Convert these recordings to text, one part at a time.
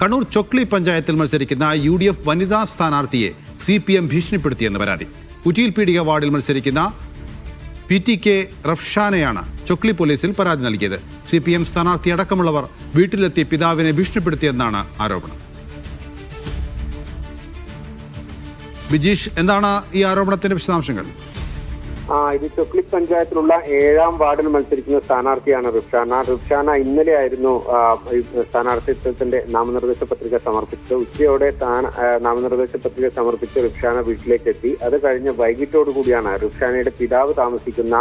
കണ്ണൂർ ചൊക്ലി പഞ്ചായത്തിൽ മത്സരിക്കുന്ന U D F വനിതാ സ്ഥാനാർത്ഥിയെ സി പി എം ഭീഷണിപ്പെടുത്തിയെന്ന് പരാതി. കുറ്റിയിൽ പീടിക വാർഡിൽ മത്സരിക്കുന്ന പി ടി കെ റഫ്ഷാനെയാണ് ചൊക്ലി പോലീസിൽ പരാതി നൽകിയത്. സി പി എം സ്ഥാനാർത്ഥി അടക്കമുള്ളവർ വീട്ടിലെത്തി പിതാവിനെ ഭീഷണിപ്പെടുത്തിയെന്നാണ് ആരോപണം. ബിജീഷ് എന്താണ് ഈ ആരോപണത്തിന്റെ വിശദാംശങ്ങൾ? ഇത് ചൊക്ലി പഞ്ചായത്തിലുള്ള ഏഴാം വാർഡിൽ മത്സരിക്കുന്ന സ്ഥാനാർത്ഥിയാണ് റുഷാന ഇന്നലെയായിരുന്നു ആയിരുന്നു സ്ഥാനാർത്ഥിത്വത്തിന്റെ നാമനിർദ്ദേശ പത്രിക സമർപ്പിച്ചത്. ഉച്ചയോടെ നാമനിർദ്ദേശ പത്രിക സമർപ്പിച്ച് റുഷാന വീട്ടിലേക്ക് എത്തി അത് കഴിഞ്ഞ് വൈകിട്ടോടുകൂടിയാണ് റുഷാനയുടെ പിതാവ് താമസിക്കുന്ന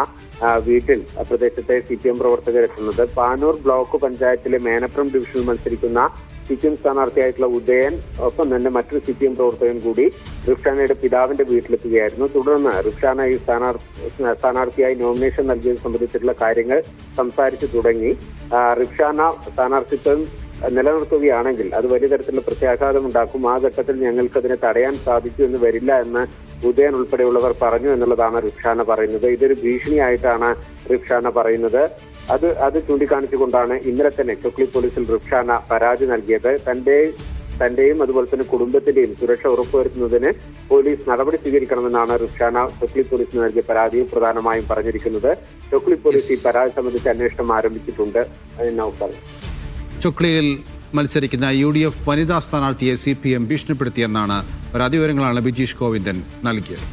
വീട്ടിൽ പ്രദേശത്തെ സി പി എം പ്രവർത്തകരെത്തുന്നത് പാനൂർ ബ്ലോക്ക് പഞ്ചായത്തിലെ മേനപ്പുറം ഡിവിഷനിൽ മത്സരിക്കുന്ന സി പി എം സ്ഥാനാർത്ഥിയായിട്ടുള്ള ഉദയൻ ഒപ്പം തന്നെ മറ്റൊരു സി പി എം പ്രവർത്തകൻ കൂടി റിഫ്ഷാനയുടെ പിതാവിന്റെ വീട്ടിലെത്തുകയായിരുന്നു. തുടർന്ന് റിഫ്ഷാന ഈ സ്ഥാനാർത്ഥി സ്ഥാനാർത്ഥിയായി നോമിനേഷൻ നൽകിയത് സംബന്ധിച്ചിട്ടുള്ള കാര്യങ്ങൾ സംസാരിച്ചു തുടങ്ങി. റിഫ്ഷാന സ്ഥാനാർത്ഥിത്വം നിലനിർത്തുകയാണെങ്കിൽ അത് വലിയ തരത്തിലുള്ള പ്രത്യാഘാതം ഉണ്ടാക്കും ആ ഘട്ടത്തിൽ ഞങ്ങൾക്ക് അതിനെ തടയാൻ സാധിച്ചു എന്ന് വരില്ല എന്ന് ഉദയൻ ഉൾപ്പെടെയുള്ളവർ പറഞ്ഞു എന്നുള്ളതാണ് റിഫ്ഷാന പറയുന്നത്. ഇതൊരു ഭീഷണിയായിട്ടാണ് റിഫ്ഷാന പറയുന്നത്. അത് അത് ചൂണ്ടിക്കാണിച്ചുകൊണ്ടാണ് ഇന്നലെ തന്നെ ചൊക്ലി പോലീസിൽ റിക്ഷാന പരാതി നൽകിയത്. തന്റെ തന്റെയും അതുപോലെ തന്നെ കുടുംബത്തിന്റെയും സുരക്ഷ ഉറപ്പുവരുത്തുന്നതിന് പോലീസ് നടപടി സ്വീകരിക്കണമെന്നാണ് റിക്ഷാന ചൊക്ലി പോലീസിന് നൽകിയ പരാതിയിൽ പ്രധാനമായും പറഞ്ഞിരിക്കുന്നത്. ചൊക്ലി പോലീസ് ഈ പരാതി സംബന്ധിച്ച് അന്വേഷണം ആരംഭിച്ചിട്ടുണ്ട്. ചൊക്ലിയിൽ മത്സരിക്കുന്ന യു ഡി എഫ് വനിതാ സ്ഥാനാർത്ഥിയെ സി പി എം ഭീഷണിപ്പെടുത്തിയെന്നാണ് പരാതി വിവരങ്ങളാണ് ബിജീഷ് ഗോവിന്ദൻ നൽകിയത്.